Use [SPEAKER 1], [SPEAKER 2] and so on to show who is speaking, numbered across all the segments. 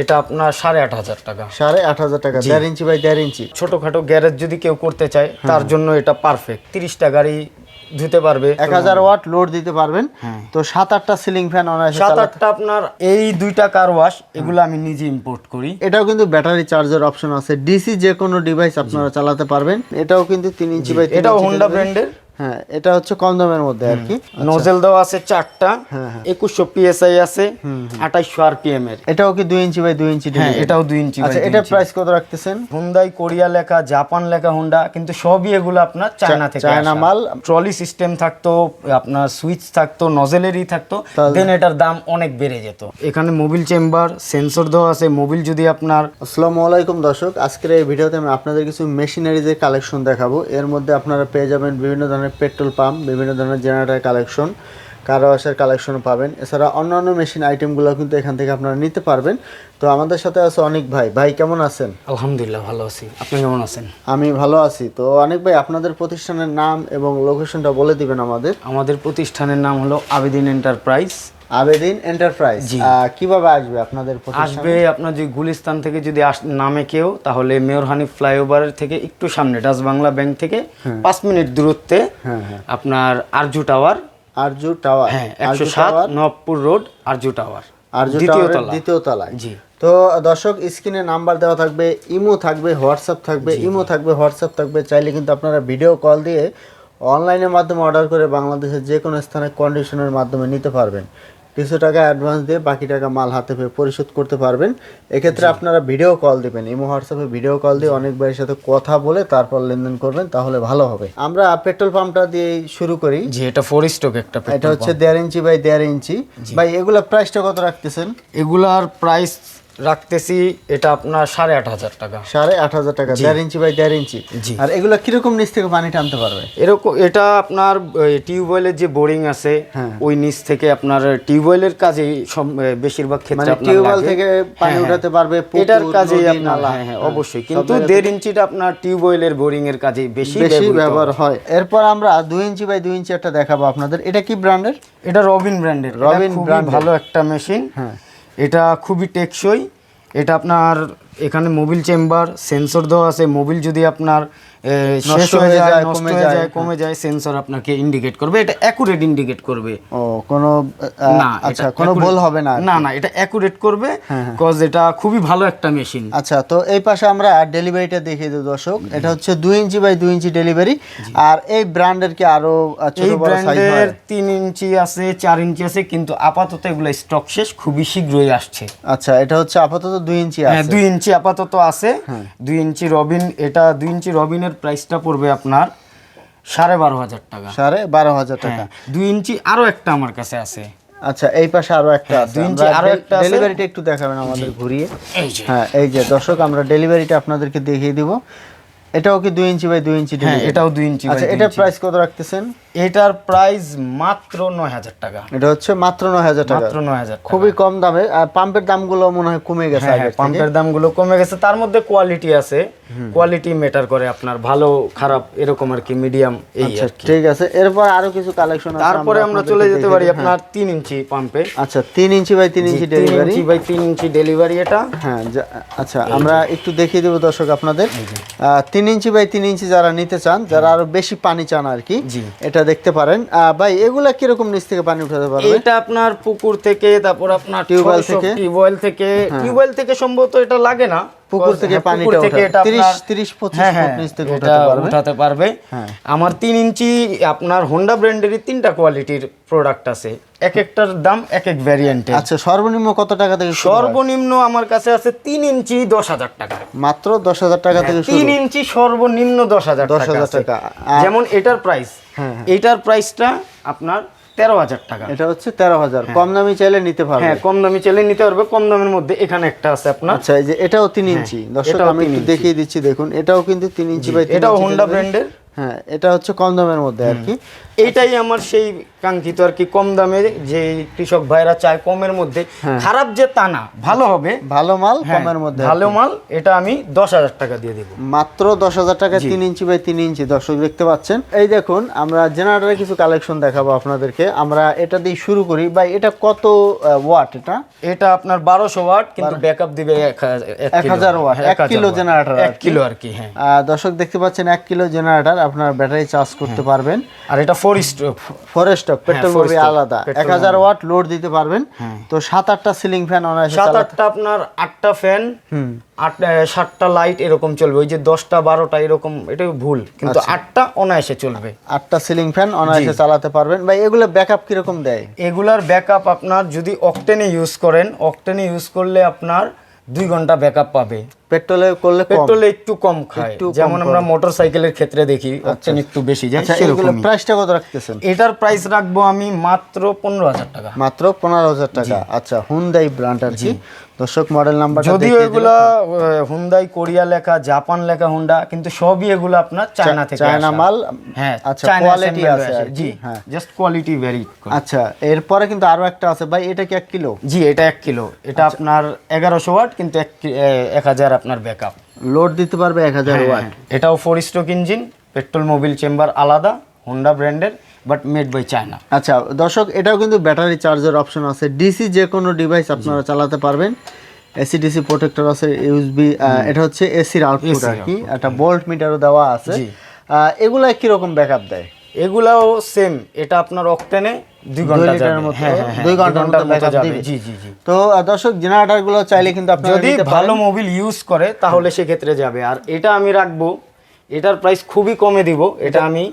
[SPEAKER 1] এটা আপনার সাড়ে আট হাজার টাকা।
[SPEAKER 2] সাড়ে আট হাজার টাকা দেড় ইঞ্চি বাই দেড় ইঞ্চি।
[SPEAKER 1] ছোটখাটো গ্যারেজ যদি কেউ করতে চায় তার জন্য এটা পারফেক্ট তিরিশটা গাড়ি ধুতে পারবে।
[SPEAKER 2] এক হাজার ওয়াট লোড দিতে পারবেন। তো সাত আটটা সিলিং ফ্যান অনায়াসে
[SPEAKER 1] সাত আটটা আপনার এই দুইটা কার ওয়াশ এগুলো আমি নিজে ইম্পোর্ট করি।
[SPEAKER 2] এটাও কিন্তু ব্যাটারি চার্জার অপশন আছে। ডিসি যে কোনো ডিভাইস আপনারা চালাতে পারবেন। এটাও কিন্তু তিন ইঞ্চি বাই
[SPEAKER 1] এটাও হোন্ডা ব্র্যান্ডের
[SPEAKER 2] হ্যাঁ এটা হচ্ছে কম দামের মধ্যে আর কি
[SPEAKER 1] নজেল দেওয়া আছে চারটা।
[SPEAKER 2] হ্যাঁ, হ্যাঁ।
[SPEAKER 1] একুশশো পিএসআই আছে আঠাইশশো আরপিএম এর।
[SPEAKER 2] এটাও কি দুই ইঞ্চি বাই দুই ইঞ্চি
[SPEAKER 1] হ্যাঁ এটাও দুই ইঞ্চি
[SPEAKER 2] আচ্ছা এটার প্রাইস কত রাখতেছেন?
[SPEAKER 1] হুন্দাই কোরিয়া লেখা জাপান লেখা হোন্ডা কিন্তু সবই এগুলো আপনার চায়না থেকে
[SPEAKER 2] চায়না মাল।
[SPEAKER 1] ট্রলি সিস্টেম থাকতো আপনার সুইচ থাকতো নজেলেরই থাকতো দেন এটার দাম অনেক বেড়ে যেত। এখানে মোবিল চেম্বার সেন্সর দেওয়া আছে মোবিল যদি আপনার
[SPEAKER 2] আসসালামু আলাইকুম দর্শক আজকের এই ভিডিওতে আমি আপনাদের কিছু মেশিনারিজের কালেকশন দেখাবো। এর মধ্যে আপনারা পেয়ে যাবেন বিভিন্ন ধরনের পেট্রোল পাম্প বিভিন্ন ধরনের জেনারেটার কালেকশন কারওয়াশের কালেকশনও কালেকশন পাবেন। এছাড়া অন্যান্য মেশিন আইটেমগুলো কিন্তু এখান থেকে আপনারা নিতে পারবেন। তো আমাদের সাথে আছে অনেক ভাই। ভাই কেমন আছেন?
[SPEAKER 1] আলহামদুলিল্লাহ ভালো আছি। আপনি কেমন আছেন?
[SPEAKER 2] আমি ভালো আছি। তো অনেক ভাই আপনাদের প্রতিষ্ঠানের নাম এবং লোকেশনটা বলে দিবেন আমাদের।
[SPEAKER 1] আমাদের প্রতিষ্ঠানের নাম হলো আবেদিন এন্টারপ্রাইজ
[SPEAKER 2] আবেদিন এন্টারপ্রাইজ কীভাবে আসবে আপনাদের
[SPEAKER 1] আসবে আপনার যে গুলিস্তান থেকে যদি নামে কেউ তাহলে মেয়র হানিফ ফ্লাইওভারের থেকে একটু সামনে ডাচ বাংলা ব্যাংক থেকে পাঁচ মিনিট দূরত্বে
[SPEAKER 2] হ্যাঁ হ্যাঁ।
[SPEAKER 1] আপনার আরজু টাওয়ার।
[SPEAKER 2] আরজু টাওয়ার।
[SPEAKER 1] হ্যাঁ একশো সাত
[SPEAKER 2] tower.
[SPEAKER 1] Nabapur road Arzu tower
[SPEAKER 2] Arzu
[SPEAKER 1] তলা।
[SPEAKER 2] দ্বিতীয় তলায়।
[SPEAKER 1] জি।
[SPEAKER 2] তো দর্শক স্ক্রিনে নাম্বার দেওয়া থাকবে ইমো থাকবে হোয়াটসঅ্যাপ থাকবে ইমো থাকবে হোয়াটসঅ্যাপ থাকবে। চাইলে কিন্তু আপনারা ভিডিও কল দিয়ে অনলাইনের মাধ্যমে অর্ডার করে বাংলাদেশের যে কোনো স্থানে কন্ডিশনের মাধ্যমে নিতে পারবেন। কিছু টাকা অ্যাডভান্স দিয়ে বাকি টাকা মাল হাতে পেয়ে পরিশোধ করতে পারবেন। এক্ষেত্রে আপনারা ভিডিও কল দেবেন। ইমো হোয়াটসঅ্যাপে ভিডিও কল দিয়ে অনেক ভাইয়ের সাথে কথা বলে তারপর লেনদেন করবেন তাহলে ভালো হবে। আমরা পেট্রোল পাম্পটা দিয়ে শুরু করি।
[SPEAKER 1] যে এটা ফোর স্টক একটা
[SPEAKER 2] এটা হচ্ছে দেড় ইঞ্চি বাই দেড় ইঞ্চি। ভাই এগুলা প্রাইসটা কত রাখতেছেন?
[SPEAKER 1] এগুলার প্রাইস রাখতেছি এটা আপনার সাড়ে আট হাজার টাকা
[SPEAKER 2] সাড়ে আট হাজার টাকা দেড় ইঞ্চি বাই দেড় ইঞ্চি
[SPEAKER 1] জি।
[SPEAKER 2] আর এগুলো কীরকম নিচ থেকে পানি টানতে পারবে
[SPEAKER 1] এরকম এটা আপনার টিউবওয়েলের যে বোরিং আছে
[SPEAKER 2] হ্যাঁ।
[SPEAKER 1] ওই নিচ থেকে আপনার টিউবওয়েলের কাজে বেশিরভাগ ক্ষেত্রে
[SPEAKER 2] মানে টিউবওয়েল থেকে পানি
[SPEAKER 1] হ্যাঁ, হ্যাঁ।
[SPEAKER 2] উঠাতে পারবে
[SPEAKER 1] এটার কাজেই আপনার। হ্যাঁ হ্যাঁ
[SPEAKER 2] হ্যাঁ,
[SPEAKER 1] অবশ্যই কিন্তু দেড় ইঞ্চিটা আপনার টিউবওয়েলের বোরিং এর কাজে বেশি
[SPEAKER 2] বেশি ব্যবহার
[SPEAKER 1] হয়।
[SPEAKER 2] হয় এরপর আমরা দুই ইঞ্চি বাই দুই ইঞ্চি একটা দেখাবো আপনাদের এটা কি ব্র্যান্ডের
[SPEAKER 1] এটা রবিন ব্র্যান্ডের
[SPEAKER 2] রবিন brand-এর।
[SPEAKER 1] ভালো একটা মেশিন
[SPEAKER 2] হ্যাঁ।
[SPEAKER 1] এটা খুবই টেকসই। এটা আপনার এখানে মোবিল চেম্বার সেন্সর দেওয়া আছে। মোবিল যদি আপনার শেষ হয়ে
[SPEAKER 2] হয়ে
[SPEAKER 1] যায়
[SPEAKER 2] যায়,
[SPEAKER 1] নষ্ট
[SPEAKER 2] কমে
[SPEAKER 1] হয়ে
[SPEAKER 2] যায়,
[SPEAKER 1] যায় কমে যায় সেন্সর আপনাকে ইন্ডিকেট করবে। এটা অ্যাকুরেট ইন্ডিকেট করবে।
[SPEAKER 2] ও কোনো
[SPEAKER 1] না
[SPEAKER 2] আচ্ছা কোনো ভুল হবে না
[SPEAKER 1] না না এটা অ্যাকুরেট করবে
[SPEAKER 2] হ্যাঁ,
[SPEAKER 1] কজ এটা খুবই ভালো একটা মেশিন
[SPEAKER 2] আচ্ছা তো এই পাশে আমরা ডেলিভারিটা দেখিয়ে দিই দর্শক। এটা হচ্ছে দুই ইঞ্চি বাই দুই ইঞ্চি ডেলিভারি আর এই ব্র্যান্ডের কি আরও ছোট বড় সাইজ হয়?
[SPEAKER 1] ইঞ্চি আছে চার ইঞ্চি আছে কিন্তু আপাতত এগুলো স্টক শেষ খুবই শীঘ্রই আসছে।
[SPEAKER 2] আচ্ছা এটা হচ্ছে আপাতত দুই ইঞ্চি
[SPEAKER 1] হ্যাঁ দুই ইঞ্চি আপাতত আছে। দুই ইঞ্চি রবিন এটা দুই ইঞ্চি রবিনের প্রাইসটা পড়বে আপনার সাড়ে বারো হাজার টাকা।
[SPEAKER 2] সাড়ে বারো হাজার টাকা।
[SPEAKER 1] হ্যাঁ, দুই ইঞ্চি আরও একটা আমার কাছে আছে।
[SPEAKER 2] আচ্ছা এই পাশে আরও একটা আছে।
[SPEAKER 1] দুই ইঞ্চি আরও একটা
[SPEAKER 2] ডেলিভারিটা একটু দেখাবেন আমাদের ঘুরিয়ে। হ্যাঁ এই যে দর্শক আমরা ডেলিভারিটা আপনাদেরকে দেখিয়ে দিব। এটাও কি দুই ইঞ্চি বাই দুই ইঞ্চি
[SPEAKER 1] হ্যাঁ এটাও দুই ইঞ্চি
[SPEAKER 2] আচ্ছা এটার প্রাইস কত রাখতেছেন?
[SPEAKER 1] এটার প্রাইস মাত্র নয় হাজার টাকা।
[SPEAKER 2] এটা হচ্ছে মাত্র নয় হাজার টাকা।
[SPEAKER 1] মাত্র নয় হাজার
[SPEAKER 2] খুবই কম দামে। আর পাম্পের দামগুলো মনে হয় কমে গেছে
[SPEAKER 1] হ্যাঁ হ্যাঁ
[SPEAKER 2] থেকে।
[SPEAKER 1] পাম্পের দামগুলো কমে গেছে। তার মধ্যে কোয়ালিটি আছে। কোয়ালিটি মেটার করে আপনার। ভালো খারাপ এরকম আর কি মিডিয়াম এই
[SPEAKER 2] আচ্ছা। ঠিক আছে। এরপর আরও কিছু কালেকশন আছে
[SPEAKER 1] তারপরে আমরা চলে যেতে পারি আপনার তিন ইঞ্চি পাম্পে
[SPEAKER 2] আচ্ছা তিন ইঞ্চি বাই তিন ইঞ্চি
[SPEAKER 1] তিন
[SPEAKER 2] ডেলিভারি
[SPEAKER 1] ইঞ্চি বাই তিন ইঞ্চি ডেলিভারি এটা।
[SPEAKER 2] হ্যাঁ আচ্ছা আমরা একটু দেখিয়ে দেবো দর্শক আপনাদের। তিন ইঞ্চি বাই তিন ইঞ্চি যারা নিতে চান যারা আরও বেশি পানি চান আর কি। এটা দেখতে পারেন। আহ, ভাই এগুলা কীরকম নিচ থেকে পানি উঠাতে পারবে?
[SPEAKER 1] এটা আপনার পুকুর থেকে তারপর আপনার
[SPEAKER 2] টিউবওয়েল থেকে?
[SPEAKER 1] থেকে? টিউবওয়েল থেকে। টিউবওয়েল থেকে সম্ভবত এটা লাগে না।
[SPEAKER 2] পুকুর
[SPEAKER 1] Cause,
[SPEAKER 2] থেকে
[SPEAKER 1] হ্যাঁ,
[SPEAKER 2] পানিটা
[SPEAKER 1] থেকে
[SPEAKER 2] 30 30 25
[SPEAKER 1] হ্যাঁ,
[SPEAKER 2] ফুট
[SPEAKER 1] হ্যাঁ,
[SPEAKER 2] নিচ থেকে উঠাতে পারবে।
[SPEAKER 1] উঠাতে পারবে
[SPEAKER 2] হ্যাঁ।
[SPEAKER 1] আমার তিন ইঞ্চি আপনার হোন্ডা ব্র্যান্ডেরই তিনটা কোয়ালিটির প্রোডাক্ট আছে এক একটার দাম এক এক ভ্যারিয়েন্টের
[SPEAKER 2] আচ্ছা সর্বনিম্ন কত টাকা থেকে
[SPEAKER 1] সর্বনিম্ন আমার কাছে আছে তিন ইঞ্চি দশ হাজার টাকা
[SPEAKER 2] মাত্র দশ হাজার টাকা থেকে শুরু
[SPEAKER 1] তিন ইঞ্চি সর্বনিম্ন দশ হাজার
[SPEAKER 2] 10,000
[SPEAKER 1] টাকা আছে।
[SPEAKER 2] টাকা।
[SPEAKER 1] যেমন এটার প্রাইস
[SPEAKER 2] হ্যাঁ,
[SPEAKER 1] এইটার প্রাইসটা আপনার তেরো হাজার টাকা।
[SPEAKER 2] এটা হচ্ছে তেরো হাজার। কম দামি চাইলে নিতে পারবে।
[SPEAKER 1] হ্যাঁ কম দামি চাইলে নিতে পারবে। কম দামের মধ্যে এখানে একটা আছে আপনার।
[SPEAKER 2] আচ্ছা এই যে এটাও তিন ইঞ্চি। দর্শক আমি। দেখিয়ে দিচ্ছি দেখুন। এটাও কিন্তু তিন ইঞ্চি বাই
[SPEAKER 1] এটাও হোন্ডা ব্র্যান্ডের
[SPEAKER 2] হ্যাঁ এটা হচ্ছে কম দামের মধ্যে আর কি।
[SPEAKER 1] এইটাই আমার সেই কাঙ্ক্ষিত আর কি কম দামে যে কৃষক ভাইরা চায় কমের মধ্যে। খারাপ যে তা না ভালো হবে।
[SPEAKER 2] ভালো মাল
[SPEAKER 1] হ্যাঁ,
[SPEAKER 2] কমের মধ্যে
[SPEAKER 1] ভালো মাল এটা আমি দশ হাজার টাকা দিয়ে দেবো।
[SPEAKER 2] মাত্র দশ হাজার টাকা তিন ইঞ্চি বাই তিন ইঞ্চি দর্শক দেখতে পাচ্ছেন। এই দেখুন আমরা জেনারেটরের কিছু কালেকশন দেখাবো আপনাদেরকে। আমরা এটা দিয়ে শুরু করি। বা এটা কত ওয়াট এটা?
[SPEAKER 1] এটা আপনার বারোশো ওয়াট কিন্তু ব্যাকআপ দিবে এক হাজার-
[SPEAKER 2] ওয়াট
[SPEAKER 1] হ্যাঁ,
[SPEAKER 2] এক কিলো। জেনারেটর
[SPEAKER 1] এক কিলো আর কি হ্যাঁ।
[SPEAKER 2] দর্শক দেখতে পাচ্ছেন এক কিলো জেনারেটর। আপনার ব্যাটারি চার্জ করতে পারবেন।
[SPEAKER 1] আর এটা four stroke
[SPEAKER 2] forest petrol
[SPEAKER 1] four
[SPEAKER 2] মুভি আলাদা। এক হাজার ওয়াট লোড দিতে পারবেন। তো সাত আটটা সিলিং ফ্যান অনায়াসে
[SPEAKER 1] সাত আটটা আপনার আটটা ফ্যান আট সাতটা লাইট এরকম চলবে। ওই যে দশটা বারোটা এরকম এটা ভুল। কিন্তু
[SPEAKER 2] আচ্ছা।
[SPEAKER 1] আটটা অনায়াসে চলবে।
[SPEAKER 2] আটটা সিলিং ফ্যান অনায়াসে চালাতে পারবেন। ভাই এগুলো ব্যাকআপ কীরকম দেয়?
[SPEAKER 1] এগুলার ব্যাকআপ আপনার যদি অকটেনে ইউজ করেন অকটেনে ইউজ করলে আপনার দুই ঘণ্টা ব্যাকআপ পাবে।
[SPEAKER 2] পেট্রোলে করলে
[SPEAKER 1] পেট্রোলে একটু কম খায়। যেমন আমরা মোটর সাইকেলের ক্ষেত্রে দেখি অকটেন একটু বেশি
[SPEAKER 2] আচ্ছা এগুলো প্রাইসটা কত রাখতেছেন?
[SPEAKER 1] এটার প্রাইস রাখব আমি মাত্র পনেরো হাজার টাকা।
[SPEAKER 2] মাত্র পনেরো হাজার টাকা। আচ্ছা হুন্দাই ব্র্যান্ড আর কি। দর্শক মডেল নাম্বার
[SPEAKER 1] যদিও এগুলা হুন্দাই কোরিয়া লেখা জাপান লেখা হুন্ডা কিন্তু সবই এগুলো আপনার চায়না থেকে
[SPEAKER 2] চায়না মাল?
[SPEAKER 1] হ্যাঁ
[SPEAKER 2] আচ্ছা কোয়ালিটি আছে
[SPEAKER 1] জি
[SPEAKER 2] হ্যাঁ।
[SPEAKER 1] জাস্ট কোয়ালিটি ভেরি
[SPEAKER 2] আচ্ছা এরপরে কিন্তু আরও একটা আছে। ভাই এটা কি এক কিলো?
[SPEAKER 1] জি এটা এক কিলো। এটা
[SPEAKER 2] আচ্ছা।
[SPEAKER 1] আপনার এগারোশো ওয়াট কিন্তু এক এক হাজার আপনার ব্যাকআপ
[SPEAKER 2] লোড দিতে পারবে এক হাজার ওয়াট।
[SPEAKER 1] এটাও four stroke engine petrol Mobil chamber আলাদা হোন্ডা ব্র্যান্ডের বাট মেড বাই চায়না
[SPEAKER 2] আচ্ছা দর্শক এটাও কিন্তু ব্যাটারি চার্জের অপশন আছে। ডিসি যে কোনো ডিভাইস আপনারা চালাতে পারবেন। এসি ডিসি প্রোটেক্টর আছে ইউএসবি এটা হচ্ছে এসির আউটপুট আর কি। একটা বোল্ট মিটারও দেওয়া আছে। এগুলা কীরকম ব্যাকআপ দেয়?
[SPEAKER 1] এগুলাও সেম এটা আপনার অকটেনে দুই
[SPEAKER 2] মতো,
[SPEAKER 1] হ্যাঁ হ্যাঁ হ্যাঁ,
[SPEAKER 2] দুই
[SPEAKER 1] দুই
[SPEAKER 2] ঘণ্টার
[SPEAKER 1] ঘণ্টার
[SPEAKER 2] মতো
[SPEAKER 1] মতো যাবে। জি জি জি।
[SPEAKER 2] তো দর্শক চাইলে কিন্তু আপনারা
[SPEAKER 1] যদি ভালো মোবিল ইউজ করে তাহলে সেক্ষেত্রে যাবে। আর এটা আমি রাখব এটার প্রাইস খুবই কমে দিব এটা আমি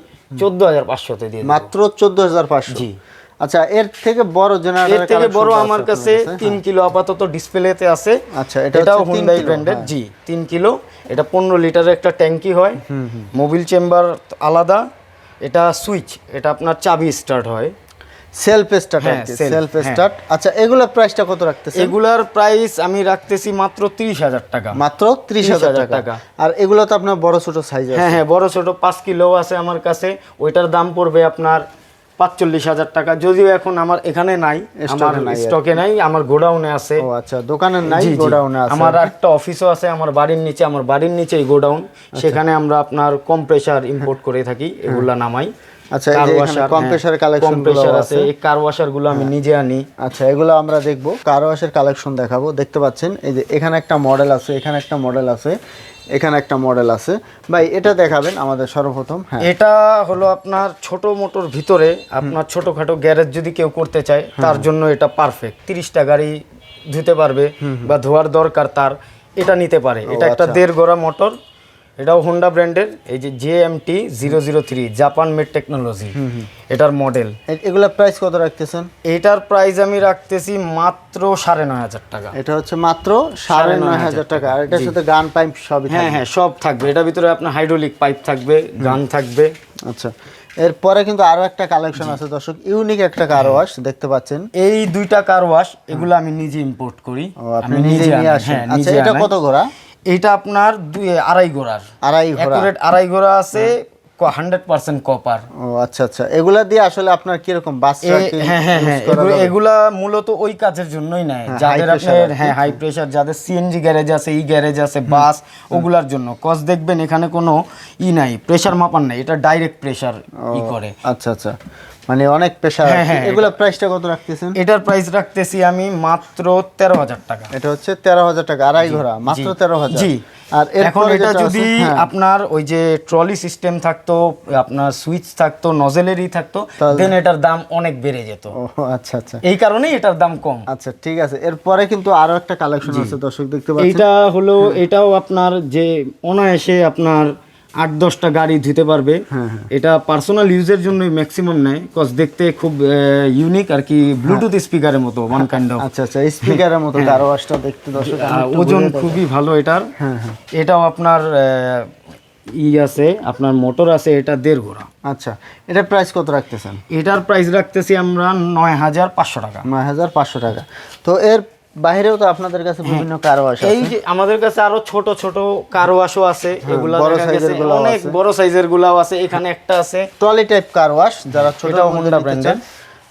[SPEAKER 1] চোদ্দ হাজার পাঁচশোতে দিয়ে
[SPEAKER 2] মাত্র চোদ্দ হাজার পাঁচশো।
[SPEAKER 1] জি।
[SPEAKER 2] আচ্ছা এর থেকে বড়
[SPEAKER 1] এর থেকে বড় আমার কাছে কিলো আপাতত ডিসপ্লেতে আছে।
[SPEAKER 2] আচ্ছা, এটা
[SPEAKER 1] এটাও ব্র্যান্ডের। জি কিলো। এটা পনেরো লিটারের একটা ট্যাঙ্কি হয়। মোবিল চেম্বার আলাদা। এটা সুইচ এটা আপনার চাবি স্টার্ট হয়।
[SPEAKER 2] Self start self. স্টার্ট আচ্ছা এগুলোর প্রাইসটা কত রাখতেছে
[SPEAKER 1] এগুলার প্রাইস আমি রাখতেছি মাত্র তিরিশ হাজার টাকা।
[SPEAKER 2] মাত্র ত্রিশ হাজার
[SPEAKER 1] 30,000
[SPEAKER 2] টাকা। আর এগুলো তো আপনার বড় ছোট সাইজ আছে।
[SPEAKER 1] হ্যাঁ হ্যাঁ বড় ছোট পাঁচ কিলো আছে আমার কাছে। ওইটার দাম পড়বে আপনার পাঁচচল্লিশ হাজার টাকা। যদিও এখন আমার এখানে নাই আমার স্টকে নাই আমার গোডাউনে আছে।
[SPEAKER 2] ও আচ্ছা দোকানের নাই। গোডাউনে আছে।
[SPEAKER 1] আমার একটা অফিসও আছে আমার বাড়ির নিচে আমার বাড়ির নিচেই গোডাউন।
[SPEAKER 2] আচ্ছা।
[SPEAKER 1] সেখানে আমরা আপনার কম্প্রেসার ইম্পোর্ট করে থাকি এগুলা নামাই।
[SPEAKER 2] আচ্ছা যে এখানে কম্প্রেসারের কালেকশন
[SPEAKER 1] কম্প্রেসার আছে এই কার ওয়াশারগুলো আমি নিজে আনি।
[SPEAKER 2] আচ্ছা এগুলো আমরা দেখব। কারও ওয়াশের কালেকশন দেখাবো। দেখতে পাচ্ছেন এই যে এখানে একটা মডেল আছে এখানে একটা মডেল আছে এখানে একটা মডেল আছে। ভাই এটা দেখাবেন আমাদের সর্বপ্রথম। হ্যাঁ।
[SPEAKER 1] এটা হলো আপনার ছোট মোটর ভিতরে আপনার ছোটখাটো গ্যারেজ যদি কেউ করতে চায় তার জন্য এটা পারফেক্ট তিরিশটা গাড়ি ধুতে পারবে বা ধোয়ার দরকার তার এটা নিতে পারে। এটা একটা
[SPEAKER 2] আচ্ছা।
[SPEAKER 1] দেড় গোড়া মোটর এটাও হোন্ডা ব্র্যান্ডের এই যে J M T zero zero three Japan made technology এটার মডেল
[SPEAKER 2] এগুলোর প্রাইস কত রাখতেছেন?
[SPEAKER 1] এটার প্রাইস আমি রাখতেছি মাত্র সাড়ে নয় হাজার টাকা।
[SPEAKER 2] এটা হচ্ছে মাত্র সাড়ে নয় হাজার টাকা। আর এটার সাথে গান পাইপ সবই
[SPEAKER 1] হ্যাঁ হ্যাঁ সব থাকবে। এটার ভিতরে আপনার হাইড্রোলিক পাইপ থাকবে গান থাকবে।
[SPEAKER 2] আচ্ছা। এরপরে কিন্তু আরও একটা কালেকশন আছে দর্শক। ইউনিক একটা কার ওয়াশ দেখতে পাচ্ছেন।
[SPEAKER 1] এই দুইটা কার ওয়াশ এগুলো আমি নিজে ইম্পোর্ট করি।
[SPEAKER 2] আপনি
[SPEAKER 1] আমি
[SPEAKER 2] নিজে নিয়ে আসেন।
[SPEAKER 1] হ্যাঁ,
[SPEAKER 2] আচ্ছা এটা কত ঘোড়া?
[SPEAKER 1] এটা আপনার দুই আড়াই গোড়ার।
[SPEAKER 2] আড়াই ঘোড়া
[SPEAKER 1] অ্যাকুরেট আড়াই গোড়া আছে হান্ড্রেড পার্সেন্ট কপার
[SPEAKER 2] ও আচ্ছা আচ্ছা। এগুলা দিয়ে আসলে আপনার কীরকম বাস
[SPEAKER 1] হ্যাঁ হ্যাঁ হ্যাঁ এগুলা মূলত ওই কাজের জন্যই নেয়।
[SPEAKER 2] হ্যাঁ,
[SPEAKER 1] যাদের আপনার হ্যাঁ হাই প্রেসার যাদের সিএনজি গ্যারেজ আছে ই গ্যারেজ আছে বাস ওগুলার জন্য। কজ দেখবেন এখানে কোনো ই নাই প্রেসার মাপার নাই এটা ডাইরেক্ট প্রেসার ই করে।
[SPEAKER 2] আচ্ছা আচ্ছা। মানে অনেক প্রেশার
[SPEAKER 1] হ্যাঁ, হ্যাঁ,
[SPEAKER 2] প্রাইসটা কত রাখতেছেন?
[SPEAKER 1] এটার প্রাইস রাখতেছি আমি মাত্র তেরো হাজার টাকা।
[SPEAKER 2] এটা হচ্ছে তেরো হাজার টাকা আড়াই ঘোড়া মাত্র তেরো হাজার।
[SPEAKER 1] জি।
[SPEAKER 2] আর
[SPEAKER 1] এখন এটা যদি
[SPEAKER 2] হ্যাঁ,
[SPEAKER 1] আপনার ওই যে ট্রলি সিস্টেম থাকতো আপনার সুইচ থাকতো নজেলেরই থাকতো দেন এটার দাম অনেক বেড়ে যেত।
[SPEAKER 2] ও আচ্ছা আচ্ছা।
[SPEAKER 1] এই কারণেই এটার দাম কম।
[SPEAKER 2] আচ্ছা ঠিক আছে। এরপরে কিন্তু আরও একটা কালেকশন আছে দর্শক দেখতে পাচ্ছেন।
[SPEAKER 1] এইটা হলো এটাও আপনার যে অনায়াসে আপনার আট দশটা গাড়ি ধুতে পারবে।
[SPEAKER 2] হ্যাঁ,
[SPEAKER 1] এটা পার্সোনাল ইউজের জন্যই ম্যাক্সিমাম নেয় কজ দেখতে খুব ইউনিক আর কি ব্লুটুথ স্পিকারের মতো ওয়ান কাইন্ড অফ
[SPEAKER 2] আচ্ছা আচ্ছা স্পিকারের মতো কারও ওয়াশটা দেখতে দর্শক
[SPEAKER 1] ওজন খুবই ভালো এটার।
[SPEAKER 2] হ্যাঁ হ্যাঁ।
[SPEAKER 1] এটাও আপনার ই আছে আপনার মোটর আছে এটা দেড় ঘোড়া।
[SPEAKER 2] আচ্ছা এটার প্রাইস কত রাখতেছেন?
[SPEAKER 1] এটার প্রাইস রাখতেছি আমরা নয় হাজার পাঁচশো টাকা।
[SPEAKER 2] নয় হাজার পাঁচশো টাকা। তো এর বাইরেও তো আপনাদের কাছে বিভিন্ন কারও আসে
[SPEAKER 1] এই যে আমাদের কাছে আরও ছোট ছোট কারও ওয়াশও আছে এগুলা
[SPEAKER 2] বড় সাইজেরগুলো
[SPEAKER 1] অনেক বড় সাইজের গুলাও আছে এখানে একটা আছে।
[SPEAKER 2] ট্রলি টাইপ কার ওয়াশ যারা ছোট
[SPEAKER 1] এটাও
[SPEAKER 2] মধ্যে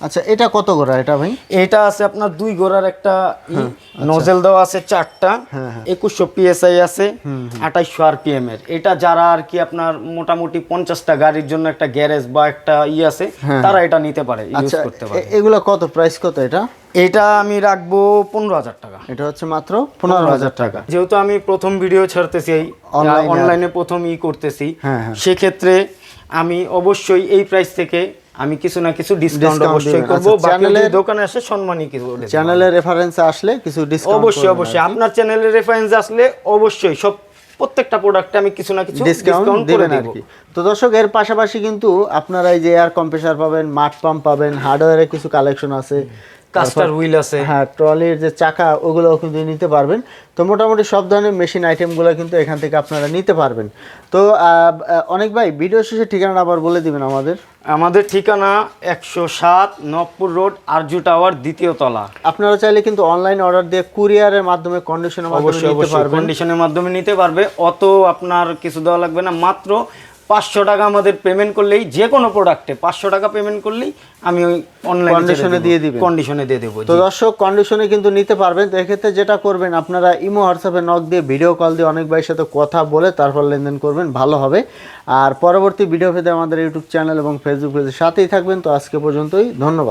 [SPEAKER 2] আচ্ছা এটা কত গোড়া এটা ভাই?
[SPEAKER 1] এটা আছে আপনার দুই গোড়ার একটা
[SPEAKER 2] হ্যাঁ,
[SPEAKER 1] নজেল দেওয়া আছে চারটা
[SPEAKER 2] হ্যাঁ,
[SPEAKER 1] একুশশো পিএসআই আছে আঠাইশশো আরপিএম এর। এটা যারা আর কি আপনার মোটামুটি পঞ্চাশটা গাড়ির জন্য একটা গ্যারেজ বা একটা ই আছে তারা এটা নিতে পারে ইউজ
[SPEAKER 2] আচ্ছা
[SPEAKER 1] করতে পারে।
[SPEAKER 2] এগুলো কত? প্রাইস কত এটা?
[SPEAKER 1] এটা আমি রাখব পনেরো হাজার টাকা।
[SPEAKER 2] এটা হচ্ছে মাত্র পনেরো হাজার টাকা।
[SPEAKER 1] যেহেতু আমি প্রথম ভিডিও ছাড়তেছি। অনলাইনে প্রথম ই করতেছি
[SPEAKER 2] হ্যাঁ, হ্যাঁ।
[SPEAKER 1] সেক্ষেত্রে আমি অবশ্যই এই প্রাইস থেকে আমি কিছু না কিছু ডিসকাউন্ট অবশ্যই। করব।
[SPEAKER 2] channel-এর-
[SPEAKER 1] দোকানে আসে সম্মানই কিছু
[SPEAKER 2] চ্যানেলের রেফারেন্সে আসলে কিছু ডিসকাউন্ট
[SPEAKER 1] অবশ্যই অবশ্যই। আপনার চ্যানেলের রেফারেন্স আসলে অবশ্যই সব প্রত্যেকটা প্রোডাক্টে আমি কিছু না কিছু
[SPEAKER 2] ডিসকাউন্ট
[SPEAKER 1] করে
[SPEAKER 2] আর
[SPEAKER 1] দেব।
[SPEAKER 2] কি। তো দর্শক এর পাশাপাশি কিন্তু আপনারা এই যে এয়ার কম্প্রেসার পাবেন মাঠ পাম্প পাবেন হার্ডওয়্যারের কিছু কালেকশন আছে।
[SPEAKER 1] কাস্টার হুইল আছে।
[SPEAKER 2] হ্যাঁ ট্রলির যে চাকা ওগুলোও কিন্তু নিতে পারবেন। তো মোটামুটি সব ধরনের মেশিন আইটেমগুলো কিন্তু এখান থেকে আপনারা নিতে পারবেন। তো অনেক ভাই ভিডিও শেষে ঠিকানাটা আবার বলে দিবেন আমাদের।
[SPEAKER 1] আমাদের ঠিকানা একশো সাত নবপুর রোড আরজু টাওয়ার দ্বিতীয় তলা।
[SPEAKER 2] আপনারা চাইলে কিন্তু অনলাইন অর্ডার দিয়ে কুরিয়ারের মাধ্যমে কন্ডিশনের মাধ্যমে নিতে
[SPEAKER 1] অবশ্যই।
[SPEAKER 2] পারবেন।
[SPEAKER 1] কন্ডিশনের মাধ্যমে নিতে পারবে। অত আপনার কিছু দেওয়া লাগবে না। মাত্র পাঁচশো টাকা আমাদের পেমেন্ট করলেই যে কোনো প্রোডাক্টে পাঁচশো টাকা পেমেন্ট করলেই আমি ওই অনলাইন
[SPEAKER 2] Condition-এ দিয়ে দিব।
[SPEAKER 1] কন্ডিশনে দিয়ে দেবো
[SPEAKER 2] তো দর্শক কন্ডিশনে কিন্তু নিতে পারবেন। তো এক্ষেত্রে যেটা করবেন আপনারা ইমো হোয়াটসঅ্যাপে নক দিয়ে ভিডিও কল দিয়ে অনেক ভাইয়ের সাথে কথা বলে তারপর লেনদেন করবেন ভালো হবে। আর পরবর্তী ভিডিও পেতে আমাদের ইউটিউব চ্যানেল এবং ফেসবুক পেজের সাথেই থাকবেন। তো আজকে পর্যন্তই ধন্যবাদ।